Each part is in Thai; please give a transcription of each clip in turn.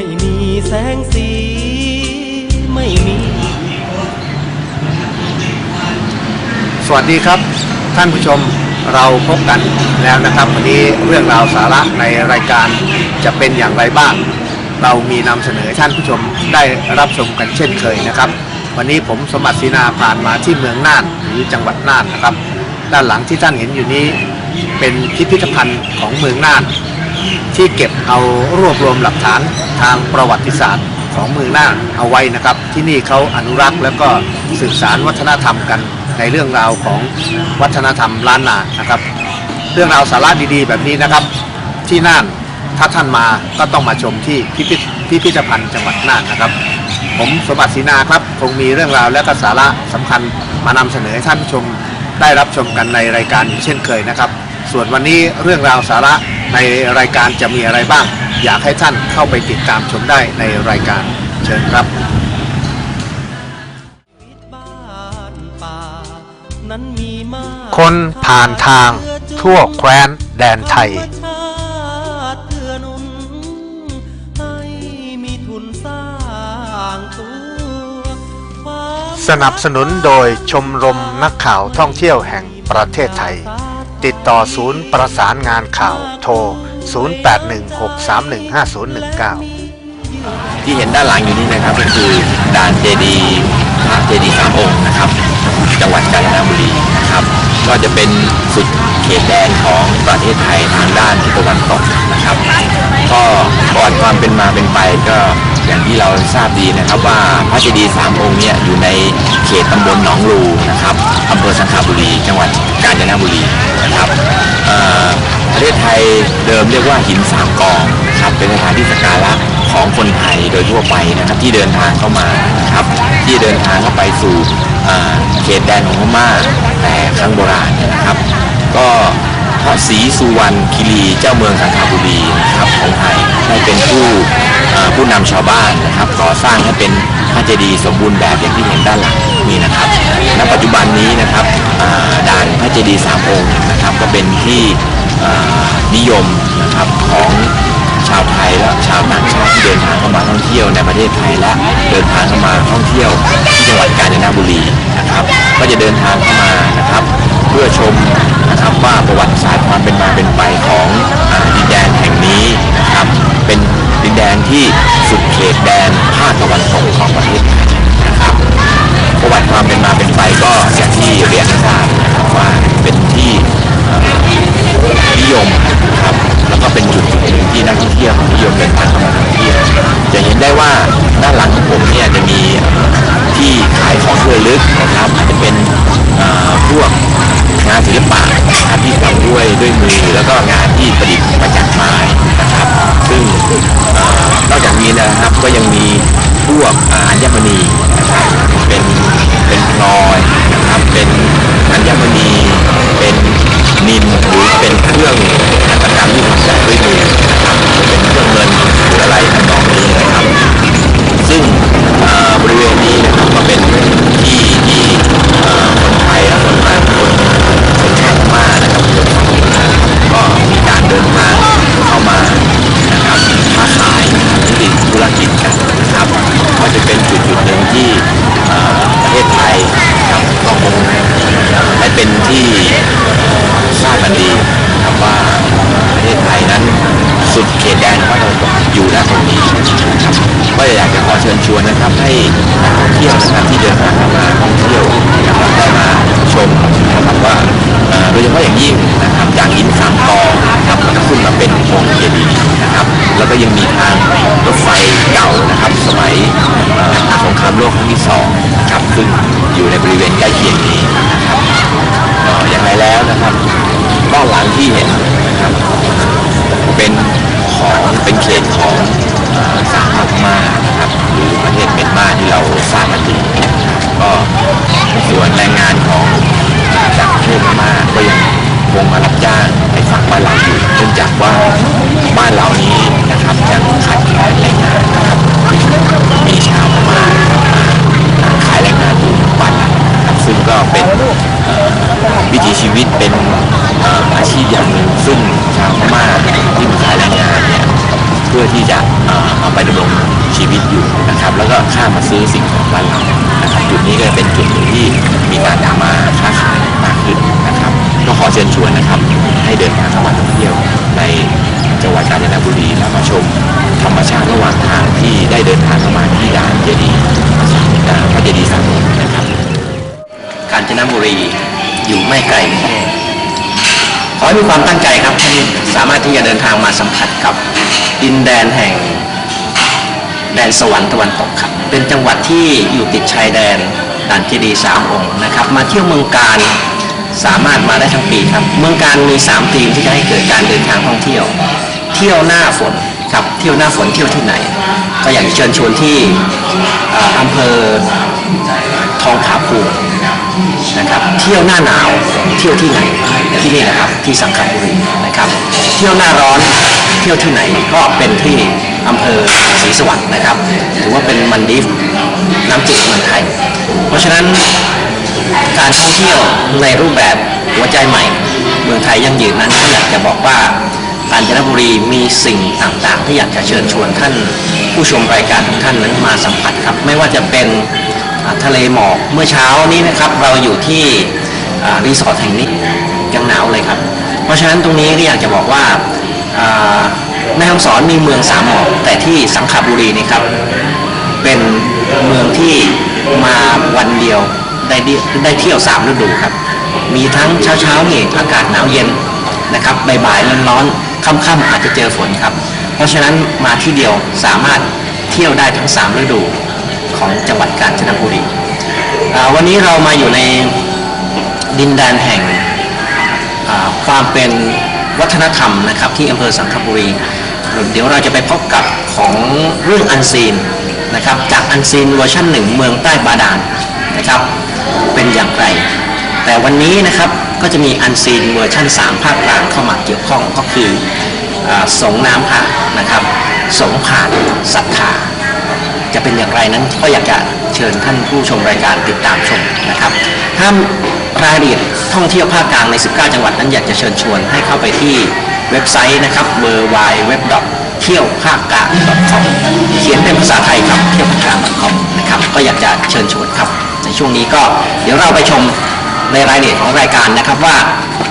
ไม่มีแสงสี ไม่มี สวัสดีครับ ท่านผู้ชมเราพบกันแล้วนะครับ วันนี้เรื่องราวสาระในรายการจะเป็นอย่างไรบ้าง เรามีนำเสนอท่านผู้ชมได้รับชมกันเช่นเคยนะครับ วันนี้ผมสมบัติศรีนาผ่านมาที่เมืองน่านหรือจังหวัดน่านนะครับ ด้านหลังที่ท่านเห็นอยู่นี้เป็นพิพิธภัณฑ์ของเมืองน่าน ที่เก็บเอารวบรวมหลักฐานทางประวัติศาสตร์ของเมืองน่านเอาไว้นะครับ ที่นี่เขาอนุรักษ์แล้วก็สืบสารวัฒนธรรมกันในเรื่องราวของวัฒนธรรมล้านนานะครับ เรื่องราวสาระดีๆ แบบนี้นะครับ ที่น่านถ้าท่านมาก็ต้องมาชมที่พิพิธพิพิธภัณฑ์จังหวัดน่านนะครับ ผมสมบัติศรีนาครับ คงมีเรื่องราวและก็สาระสำคัญมานำเสนอให้ท่านผู้ชมได้รับชมกันในรายการเช่นเคยนะครับ ส่วนวันนี้เรื่องราวสาระในรายการจะมีอะไรบ้าง อยากให้ท่านเข้าไปติดตามชมได้ในรายการเชิญครับคนผ่านทางทั่วแคว้นแดนไทย สนับสนุนโดยชมรมนักข่าวท่องเที่ยวแห่งประเทศไทย ติดต่อศูนย์ประสานงานข่าวโทร 0816315019 ที่เห็นด้านหลังอยู่นี่นะครับก็คือด่านเจดีย์พระเจดีย์สามองค์นะครับ จังหวัดกาญจนบุรีนะครับ ก็จะเป็นสุดเขตแดนของประเทศไทยทางด้านทิศตะวันตกนะครับ ก็ประวัติความเป็นมาเป็นไปก็ ที่เราทราบดีนะครับว่าพระเจดีย์สามองค์เนี่ยอยู่ในเขตตำบลหนองลูนะครับอำเภอสังขบุรี จังหวัดกาญจนบุรีนะครับอ่อประเทศไทยเดิมเรียกว่าหินสามกองนะครับเป็นสถานที่สักการะของคนไทยโดยทั่วไปนะครับที่เดินทางเข้ามานะครับที่เดินทางเข้าไปสู่อ่าเขตแดนของพม่าแต่ครั้งโบราณเนี่ยนะครับ ก็ ศรีสุวรรณคิรีเจ้าเมืองสังขบุรีนะครับของไทยได้เป็นผู้ผู้นำชาวบ้านนะครับก่อสร้างให้เป็นพระเจดีย์สมบูรณ์แบบอย่างที่เห็นด้านหลังนี่นะครับ ณ ปัจจุบันนี้นะครับด่านพระเจดีย์สามองค์นะครับก็เป็นที่นิยมนะครับของชาวไทยและชาวต่างชาติ ที่เดินทางเข้ามาท่องเที่ยวในประเทศไทยและเดินทางเข้ามาท่องเที่ยวที่จังหวัดกาญจนบุรีนะครับ ก็จะเดินทางเข้ามานะครับ เพื่อชมนะครับว่าประวัติศาสตร์ความเป็นมาเป็นไปของดินแดนแห่งนี้นะครับ เป็นดินแดนที่สุดเขตแดนภาคตะวันตกของประเทศไทย มือแล้วก็งานที่ประดิษฐ์มาจากไม้นะครับ ซึ่งนอกจากนี้นะครับก็ยังมีพวกอัญมณีนะครับเป็นเป็นพลอยนะครับเป็นอัญมณีเป็นนินหรือเป็นเครื่องหัตถกรรมที่ทำจากด้วยมือนะครับเป็นเครื่องเงินหรืออะไรทำนองนี้นะครับ เขตแดนภาคตะวันตกอยู่ด้านตรงนี้นะครับก็อยากจะขอเชิญชวนนะครับให้นักท่องเที่ยวนะครับที่เดินทางมาท่องเที่ยวนะครับได้มาชมนะครับว่าโดยเฉพาะอย่างยิ่งนะครับจากหินสามกอนะครับแล้วก็ขึ้นมาเป็นองค์เจดีย์นะครับ แล้วก็ยังมีทางรถไฟเก่านะครับ สมัยสงครามโลกครั้งที่สองนะครับซึ่งอยู่ในบริเวณใกล้เคียงนี้นะครับเอ่ออย่างไรแล้วนะครับด้านหลังที่เห็นนะครับเป็น ของเป็นเขตของสาธารณมานะครับหรือประเทศเมียนมาที่เราทราบกันดีก็ส่วนแรงงานของจากเมียนมาก็ยังคงมารับจ้างในฝั่งบ้านเราอยู่เนื่องจากว่าบ้านเรานี้นะครับยังขาดแคลนแรงงานมีชาวพม่าขายแรงงานอยู่ทุกวันนะครับซึ่งก็เป็นวิถีชีวิตเป็น ที่อย่างหนึ่งซุ้มชาวพม่าที่มาขายแรงงานเนี่ยเพื่อที่จะเอ่อเอาไปดำรงชีวิตอยู่นะครับ แล้วก็ข้ามาซื้อสิ่งของบ้านเรานะครับจุดนี้ก็เป็นจุดหนึ่งที่มีการดรามาค้าขายมากขึ้นนะครับก็ขอเชิญชวนนะครับให้เดินทางเข้ามาท่องเที่ยวในจังหวัดกาญจนบุรีแล้วมาชมธรรมชาติระหว่างทางที่ได้เดินทางเข้ามาที่ด่านเจดีย์อ่าพระเจดีย์สามองค์นะครับกาญจนบุรีอยู่ไม่ไกลกรุงเทพ ขอให้มีความตั้งใจครับท่านสามารถที่จะเดินทางมาสัมผัสกับดินแดนแห่ง แดนสวรรค์ตะวันตกครับ เป็นจังหวัดที่อยู่ติดชายแดนด่านเจดีสามองค์นะครับ มาเที่ยวเมืองการสามารถมาได้ทั้งปีครับ เมืองการมีสามธีมที่จะให้เกิดการเดินทางท่องเที่ยว เที่ยวหน้าฝนครับเที่ยวหน้าฝนเที่ยวที่ไหน ก็อยากเชิญชวนที่อออำเภอทองผาภูมิ นะครับเที่ยวหน้าหนาวเที่ยวที่ไหนที่นี่นะครับที่สังขบุรีนะครับเที่ยวหน้าร้อนเที่ยวที่ไหนก็เป็นที่อำเภอศรีสวรรค์นะครับถือว่าเป็นมันดิฟน้ำจืดเมืองไทย เพราะฉะนั้นการท่องเที่ยวในรูปแบบหัวใจใหม่ เมืองไทยยั่งยืนนั้นก็อยากจะบอกว่ากาญจนบุรีมีสิ่งต่างๆ ที่อยากจะเชิญชวนท่าน ผู้ชมรายการทุกท่านนั้นมาสัมผัสครับ ไม่ว่าจะเป็น ทะเลหมอกเมื่อเช้านี้นะครับ เราอยู่ที่รีสอร์ทแห่งนี้ยังหนาวเลยครับ เพราะฉะนั้นตรงนี้ที่อยากจะบอกว่าอ่าแม่ฮ่องสอนมีเมืองสามหมอก แต่ที่สังขบุรีนี่ครับ เป็นเมืองที่มาวันเดียวได้ได้เที่ยวสามฤดูครับ มีทั้งเช้าเช้านี่อากาศหนาวเย็นนะครับบ่ายๆร้อนๆค่ำๆอาจจะเจอฝนครับ เพราะฉะนั้นมาที่เดียวสามารถเที่ยวได้ทั้งสามฤดู ของจังหวัดกาญจนบุรีวันนี้เรามาอยู่ในดินแดนแห่งความเป็นวัฒนธรรมนะครับที่อำเภอสังขบุรี เดี๋ยวเราจะไปพบกับของเรื่องอันซีนนะครับจากอันซีนเวอร์ชันหนึ่งเมืองใต้บาดาลนะครับเป็นอย่างไร แต่วันนี้นะครับก็จะมีอันซีนเวอร์ชัน3 ภาคกลางเข้ามาเกี่ยวข้องก็คืออสงน้ำพระนะครับสงผ่านศรัทธา จะเป็นอย่างไรนั้นก็อยากจะเชิญท่านผู้ชมรายการติดตามชมนะครับ ถ้ารายละเอียดท่องเที่ยวภาคกลางใน 19 จังหวัดนั้นอยากจะเชิญชวนให้เข้าไปที่เว็บไซต์นะครับ w w w เที่ยวภาคกลาง .com เขียนเป็นภาษาไทยครับเที่ยวภาคกลาง .com นะครับก็อยากจะเชิญชวนครับ ในช่วงนี้ก็เดี๋ยวเราไปชมในรายละเอียดของรายการนะครับว่า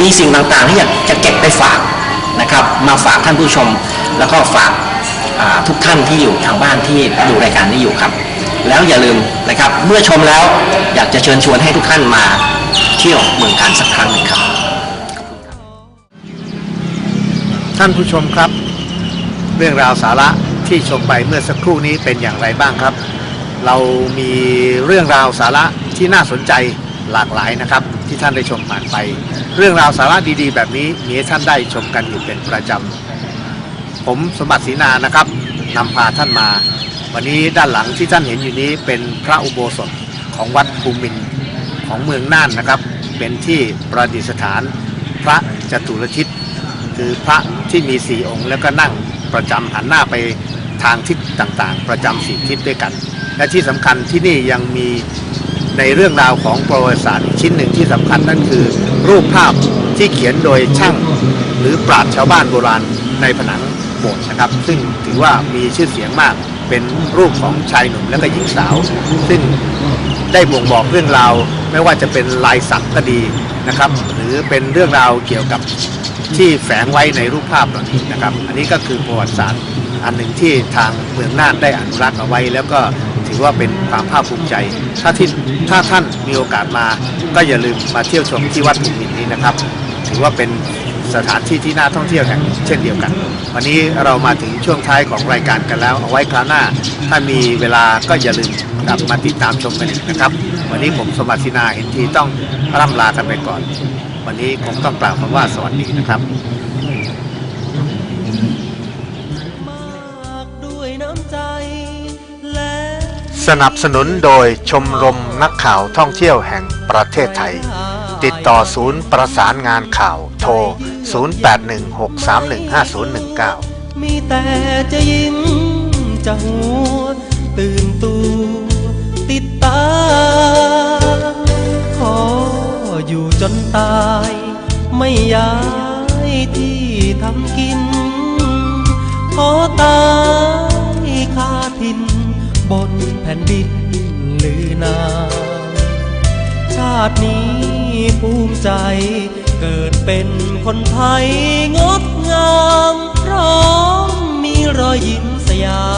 มีสิ่งต่างๆที่อยากจะเก็บไปฝากนะครับ มาฝากท่านผู้ชมแล้วก็ฝาก ทุกท่านที่อยู่ทางบ้านที่ดูรายการนี้อยู่ครับ แล้วอย่าลืมนะครับ เมื่อชมแล้วอยากจะเชิญชวนให้ทุกท่านมาเที่ยวเมืองการสักครั้งหนึ่งครับ ท่านผู้ชมครับ เรื่องราวสาระที่ชมไปเมื่อสักครู่นี้เป็นอย่างไรบ้างครับ เรามีเรื่องราวสาระที่น่าสนใจหลากหลายนะครับ ที่ท่านได้ชมผ่านไป เรื่องราวสาระดีๆ แบบนี้มีให้ท่านได้ชมกันอยู่เป็นประจำ ผมสมบัติศรีนานะครับนำพาท่านมา วันนี้ด้านหลังที่ท่านเห็นอยู่นี้เป็นพระอุโบสถของวัดภูมินของเมืองน่านนะครับ เป็นที่ประดิษฐานพระจตุรทิศคือพระที่มีสี่องค์ แล้วก็นั่งประจำหันหน้าไปทางทิศต่างๆ ประจำสี่ทิศด้วยกัน และที่สำคัญที่นี่ยังมีในเรื่องราวของประวัติศาสตร์ชิ้นหนึ่งที่สำคัญนั่นคือ รูปภาพที่เขียนโดยช่างหรือปราชญ์ชาวบ้านโบราณในผนัง โบสถ์นะครับ ซึ่งถือว่ามีชื่อเสียงมากเป็นรูปของชายหนุ่มและก็หญิงสาว ซึ่งได้บ่งบอกเรื่องราว ไม่ว่าจะเป็นลายสักก็ดีนะครับ หรือเป็นเรื่องราวเกี่ยวกับที่แฝงไว้ในรูปภาพเหล่านี้นะครับ อันนี้ก็คือประวัติศาสตร์อันหนึ่งที่ทางเมืองน่านได้อนุรักษ์เอาไว้ แล้วก็ถือว่าเป็นความภาคภูมิใจ ถ้าที่ถ้าท่านมีโอกาสมา ก็อย่าลืมมาเที่ยวชมที่วัดภูมินนี้นะครับ ถือว่าเป็น สถานที่ที่น่าท่องเที่ยวแห่งหนึ่งเช่นเดียวกัน วันนี้เรามาถึงช่วงท้ายของรายการกันแล้ว เอาไว้คราวหน้า ถ้ามีเวลาก็อย่าลืมกลับมาติดตามชมกันอีกนะครับ วันนี้ผมสมัตินาเห็นทีต้องร่ำลากันไปก่อน วันนี้ผมต้องกล่าวคำว่าสวัสดีนะครับสนับสนุนโดยชมรมนักข่าวท่องเที่ยวแห่งประเทศไทย ติดต่อศูนย์ประสานงานข่าวโทร 0816315019 มีแต่จะยิ้มจะหัวตื่นตูติดตา ขออยู่จนตาย ไม่ย้ายที่ทำกิน ขอตายคาทิน บนแผ่นดินลือนาชาตินี้ ภูมิใจ เกิดเป็นคนไทยงดงามพร้อมมีรอยยิ้มสยาม